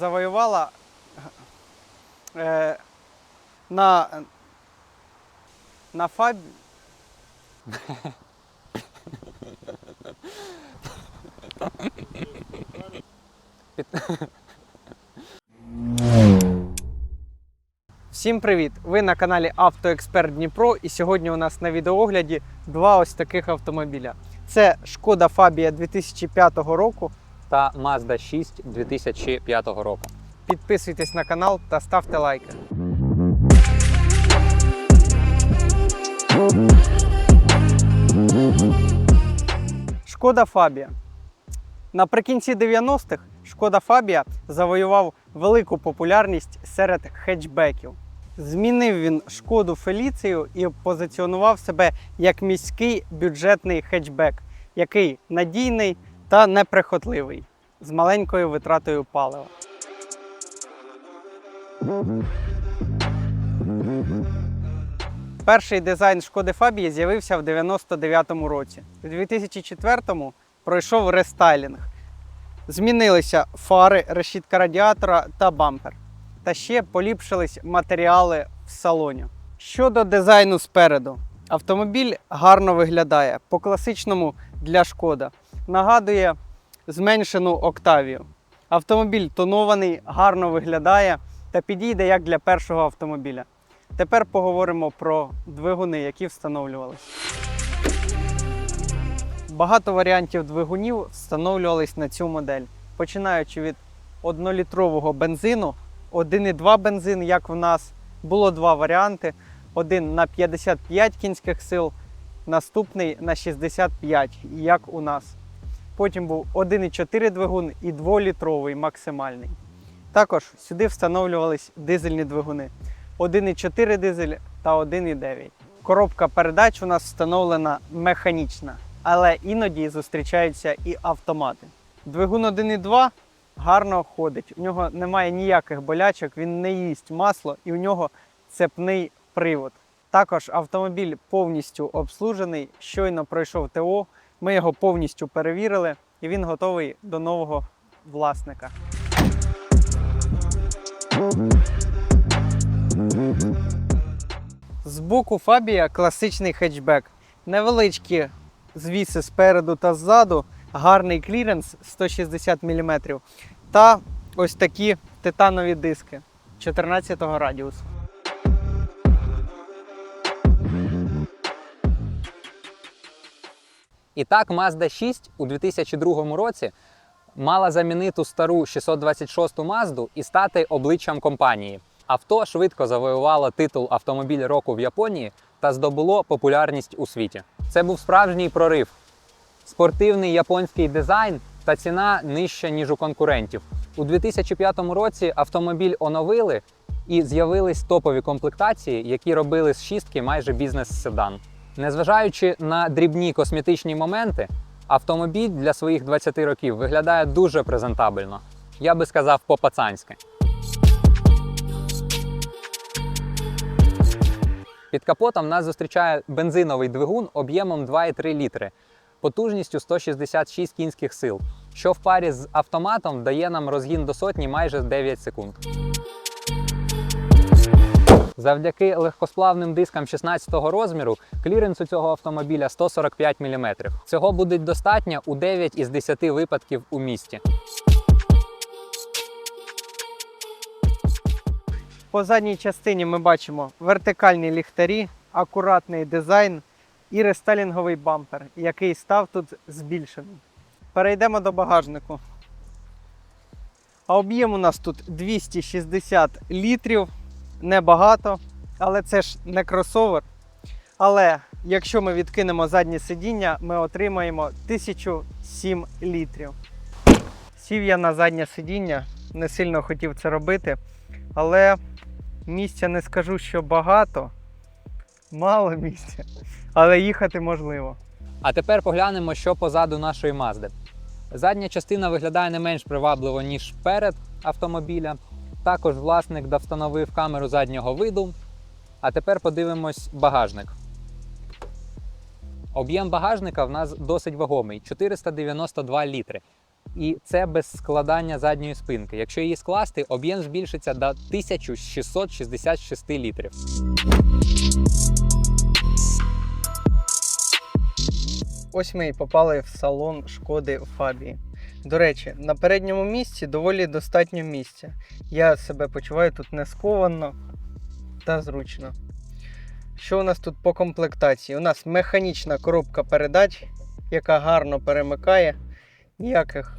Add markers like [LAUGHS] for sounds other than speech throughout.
завоювала е, на, на фаб... Всім привіт! Ви на каналі Автоексперт Дніпро і сьогодні у нас на відеоогляді два ось таких автомобіля. Це Шкода Фабія 2005 року. Та Mazda 6 2005 року. Підписуйтесь на канал та ставте лайки. Шкода Фабія. Наприкінці 90-х Шкода Фабія завоював велику популярність серед хетчбеків. Змінив він шкоду Феліцію і позиціонував себе як міський бюджетний хетчбек, який надійний та неприхотливий, з маленькою витратою палива. Перший дизайн Шкоди Фабії з'явився в 99-му році. У 2004-му пройшов рестайлінг. Змінилися фари, решітка радіатора та бампер. Та ще поліпшились матеріали в салоні. Щодо дизайну спереду, автомобіль гарно виглядає по класичному для шкода. Нагадує зменшену Октавію. Автомобіль тонований, гарно виглядає та підійде як для першого автомобіля. Тепер поговоримо про двигуни, які встановлювалися. Багато варіантів двигунів встановлювались на цю модель, починаючи від 1-літрового бензину, 1,2 бензин, як в нас. Було два варіанти: один на 55 кінських сил, наступний на 65, як у нас. Потім був 1,4 двигун і 2-літровий максимальний. Також сюди встановлювались дизельні двигуни. 1,4 дизель та 1,9. Коробка передач у нас встановлена механічна, але іноді зустрічаються і автомати. Двигун 1,2 гарно ходить. У нього немає ніяких болячок, він не їсть масло і у нього цепний привод. Також автомобіль повністю обслужений, щойно пройшов ТО. Ми його повністю перевірили і він готовий до нового власника. Збоку Фабія класичний хетчбек. Невеличкі звіси спереду та ззаду, гарний кліренс 160 мм та ось такі титанові диски 14 радіусу. І так, Mazda 6 у 2002 році мала замінити стару 626 Mazda і стати обличчям компанії. Авто швидко завоювало титул автомобіль року в Японії та здобуло популярність у світі. Це був справжній прорив. Спортивний японський дизайн та ціна нижча, ніж у конкурентів. У 2005 році автомобіль оновили і з'явились топові комплектації, які робили з шістки майже бізнес-седан. Незважаючи на дрібні косметичні моменти, автомобіль для своїх 20 років виглядає дуже презентабельно. Я би сказав по-пацанськи. Під капотом нас зустрічає бензиновий двигун об'ємом 2,3 літри, потужністю 166 кінських сил, що в парі з автоматом дає нам розгін до сотні майже 9 секунд. Завдяки легкосплавним дискам 16-го розміру кліренс у цього автомобіля 145 мм. Цього буде достатньо у 9 із 10 випадків у місті. По задній частині ми бачимо вертикальні ліхтарі, акуратний дизайн і рестайлінговий бампер, який став тут збільшений. Перейдемо до багажнику. А об'єм у нас тут 260 літрів, небагато, але це ж не кросовер. Але якщо ми відкинемо заднє сидіння, ми отримаємо 1007 літрів. Сів я на заднє сидіння, не сильно хотів це робити, але місця не скажу, що багато, мало місця, але їхати можливо. А тепер поглянемо, що позаду нашої Мазди. Задня частина виглядає не менш привабливо, ніж перед автомобіля. Також власник довстановив камеру заднього виду. А тепер подивимось багажник. Об'єм багажника в нас досить вагомий 492 літри. І це без складання задньої спинки. Якщо її скласти, об'єм збільшиться до 1666 літрів. Ось ми і попали в салон шкоди Фабії. До речі, на передньому місці доволі достатньо місця. Я себе почуваю тут не сковано та зручно. Що у нас тут по комплектації? У нас механічна коробка передач, яка гарно перемикає, ніяких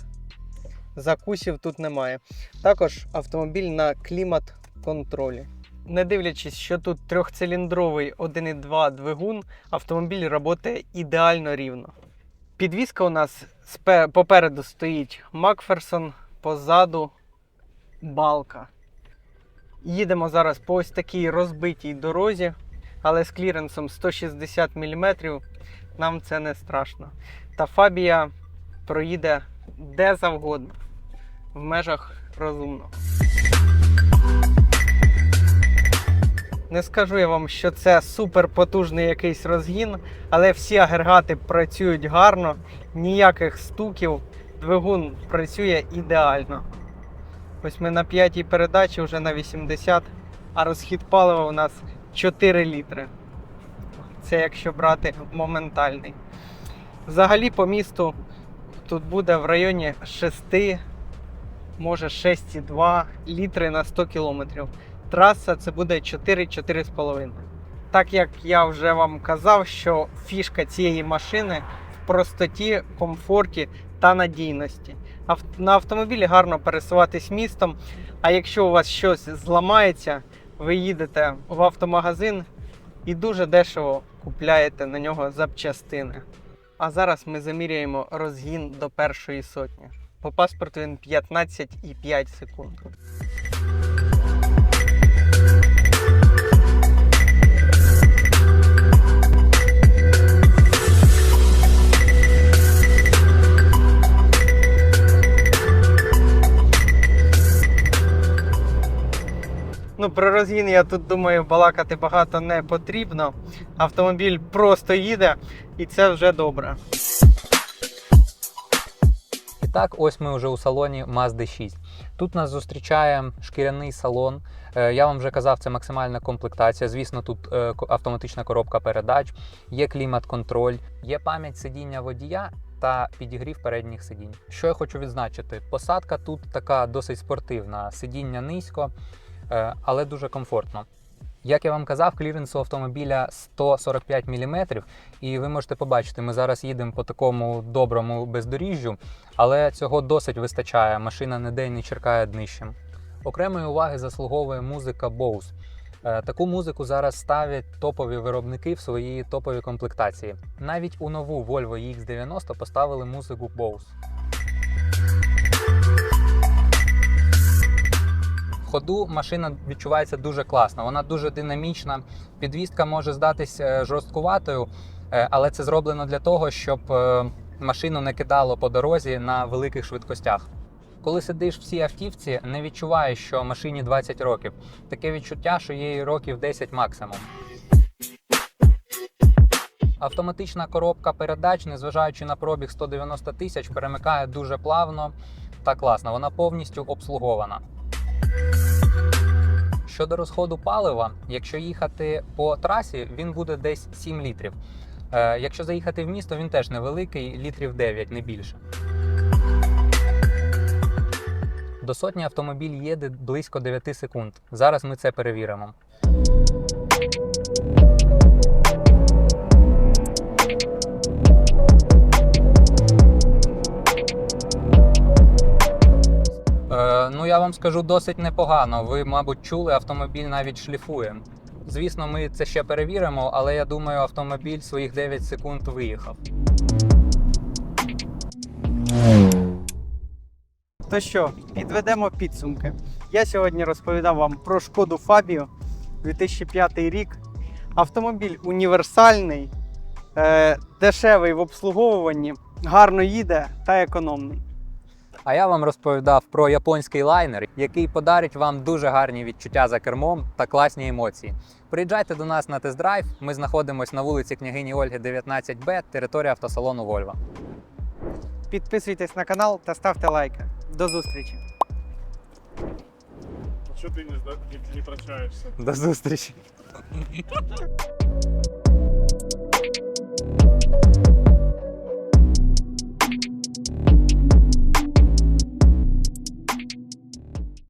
закусів тут немає. Також автомобіль на клімат-контролі. Не дивлячись, що тут трьохциліндровий 1,2 двигун, автомобіль працює ідеально рівно. Підвізка у нас попереду стоїть Макферсон, позаду балка. Їдемо зараз по ось такій розбитій дорозі, але з кліренсом 160 мм нам це не страшно. Та Фабія проїде де завгодно, в межах розумного. Не скажу я вам, що це супер потужний якийсь розгін, але всі агрегати працюють гарно, ніяких стуків, двигун працює ідеально. Ось ми на п'ятій передачі вже на 80, а розхід палива у нас 4 літри. Це якщо брати моментальний. Взагалі по місту тут буде в районі 6, може 6,2 літри на 100 кілометрів траса це буде 4-4,5. Так як я вже вам казав, що фішка цієї машини в простоті, комфорті та надійності. На автомобілі гарно пересуватись містом. А якщо у вас щось зламається, ви їдете в автомагазин і дуже дешево купляєте на нього запчастини. А зараз ми заміряємо розгін до першої сотні. По паспорту він 15,5 секунд. Розгін я тут думаю, балакати багато не потрібно. Автомобіль просто їде, і це вже добре. І так, ось ми вже у салоні Mazda 6. Тут нас зустрічає шкіряний салон. Е, Я вам вже казав, це максимальна комплектація. Звісно, тут е, автоматична коробка передач, є клімат-контроль, є пам'ять сидіння водія. Та підігрів передніх сидінь. Що я хочу відзначити? Посадка тут така досить спортивна, сидіння низько, але дуже комфортно. Як я вам казав, кліренс у автомобіля 145 мм, і ви можете побачити, ми зараз їдемо по такому доброму бездоріжжю, але цього досить вистачає. Машина ніде й не черкає днищем. Окремої уваги заслуговує музика Bose. Е, Таку музику зараз ставлять топові виробники в своїй топовій комплектації. Навіть у нову Volvo EX90 поставили музику Bose. Ходу машина відчувається дуже класно, вона дуже динамічна. Підвістка може здатись е, жорсткуватою, е, але це зроблено для того, щоб е, машину не кидало по дорозі на великих швидкостях. Коли сидиш в цій автівці, не відчуваєш, що машині 20 років. Таке відчуття, що їй років 10 максимум. Автоматична коробка передач, незважаючи на пробіг 190 тисяч, перемикає дуже плавно та класно. Вона повністю обслугована. Щодо розходу палива, якщо їхати по трасі, він буде десь 7 літрів. Е, якщо заїхати в місто, він теж невеликий, літрів 9, не більше. До сотні автомобіль їде близько 9 секунд. Зараз ми це перевіримо. Е, ну, я вам скажу досить непогано. Ви, мабуть, чули, автомобіль навіть шліфує. Звісно, ми це ще перевіримо, але я думаю, автомобіль своїх 9 секунд виїхав. То що, підведемо підсумки. Я сьогодні розповідав вам про шкоду Фабію 2005 рік. Автомобіль універсальний, е, дешевий в обслуговуванні, гарно їде та економний. А я вам розповідав про японський лайнер, який подарить вам дуже гарні відчуття за кермом та класні емоції. Приїжджайте до нас на тест-драйв. Ми знаходимося на вулиці княгині Ольги, 19Б, територія автосалону Вольва. Підписуйтесь на канал та ставте лайки. До зустрічі! Что ты не, не, не прощаешься? До зустрічі. [LAUGHS]